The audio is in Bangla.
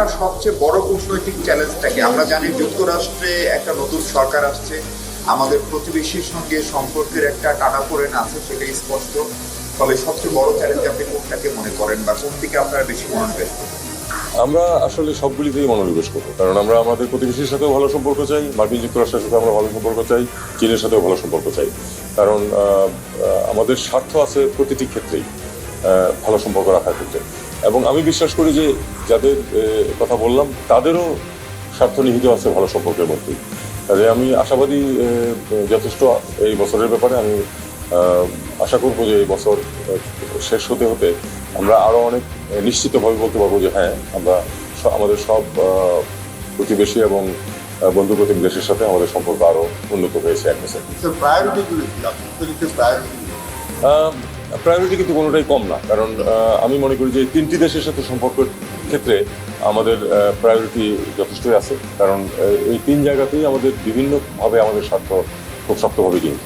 আপনার সবচেয়ে বড় কূটনৈতিক চ্যালেঞ্জটাকে, আমরা জানি যুক্তরাষ্ট্রে একটা নতুন সরকার আসছে, আমাদের প্রতিবেশীর সঙ্গে সম্পর্কের একটা টানাপোড়েন আছে, সেটাই স্পষ্ট। ফলে সবচেয়ে বড় চ্যালেঞ্জ আপনি কোনটাকে মনে করেন বা কোন দিকে আপনার বেশি মনোনিবেশ করবেন? আমরা আসলে সবগুলিতেই মনোনিবেশ করব, কারণ আমরা আমাদের প্রতিবেশীর সাথেও ভালো সম্পর্ক চাই, মার্কিন যুক্তরাষ্ট্রের সাথে আমরা ভালো সম্পর্ক চাই, চীনের সাথেও ভালো সম্পর্ক চাই। কারণ আমাদের স্বার্থ আছে প্রতিটি ক্ষেত্রেই ভালো সম্পর্ক রাখার ক্ষেত্রে। এবং আমি বিশ্বাস করি যে যাদের কথা বললাম তাদেরও স্বার্থ নিহিত আছে ভালো সম্পর্কের মধ্যেই কাজে আমি আশাবাদী যথেষ্ট এই বছরের ব্যাপারে আমি আশা করব যে এই বছর শেষ হতে হতে আমরা আরও অনেক নিশ্চিতভাবে বলতে পারব যে হ্যাঁ আমরা আমাদের সব প্রতিবেশী এবং বন্ধু প্রতিম দেশের সাথে আমাদের সম্পর্ক আরও উন্নত হয়েছে এক বছর। প্রায়োরিটি কিন্তু কোনোটাই কম না। কারণ আমি মনে করি যে তিনটি দেশের সাথে সম্পর্কের ক্ষেত্রে আমাদের প্রায়োরিটি যথেষ্টই আছে। কারণ এই তিন জায়গাতেই আমাদের বিভিন্নভাবে আমাদের স্বার্থ খুব শক্তভাবে জড়িত।